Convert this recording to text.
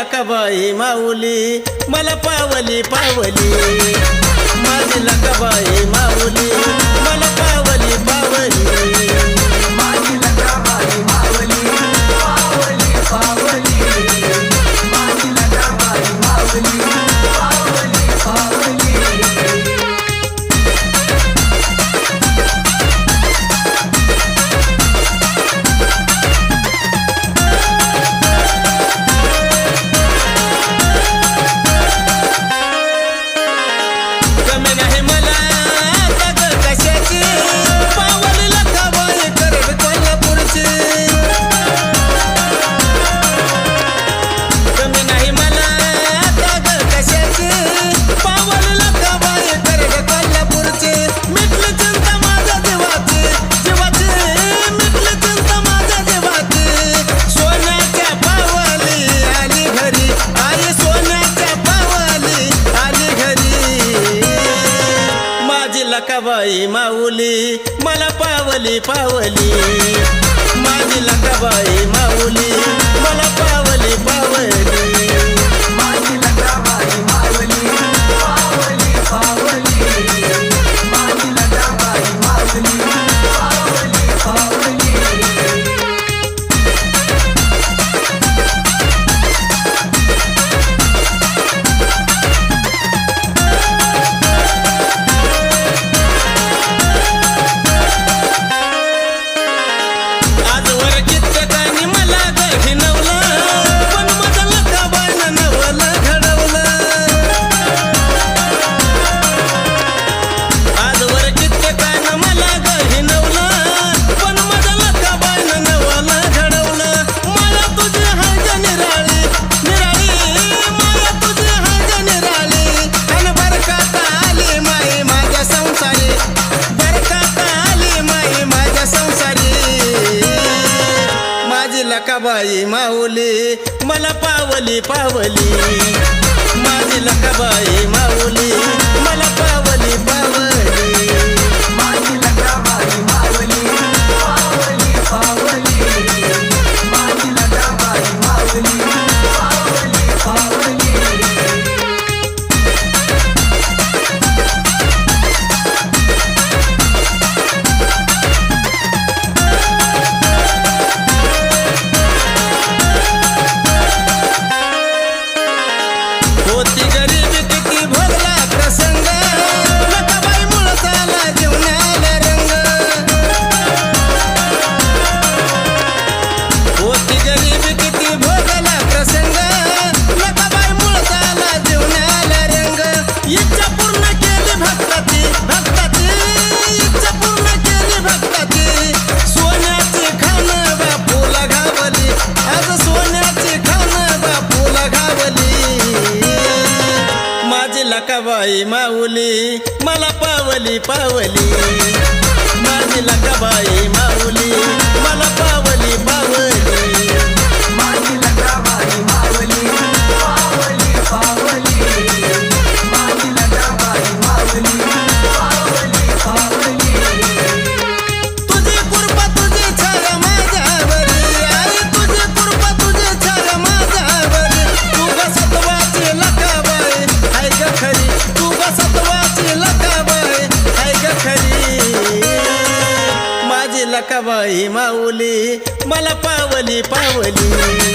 सकाबाई माऊली मला पावली पावली. माझे बाई माऊली मला पावली पावली. माझी लकाबाई माऊली मला पावली पावली. लकाबाई माऊली? मला पावली पावली. माझी लकाबाई माऊली? मला होती गरीब किती भोगला प्रसंग। बाई मुळसाला जीवनाला रंग। होती गरीब भोगला प्रसंग। बाई रंग। पूर्ण केली भक्ताची भक्ताची। इच्छा पूर्ण केली भक्ताची। बाई माऊली मला पावली पावली. आई माऊली मला पावली पावली.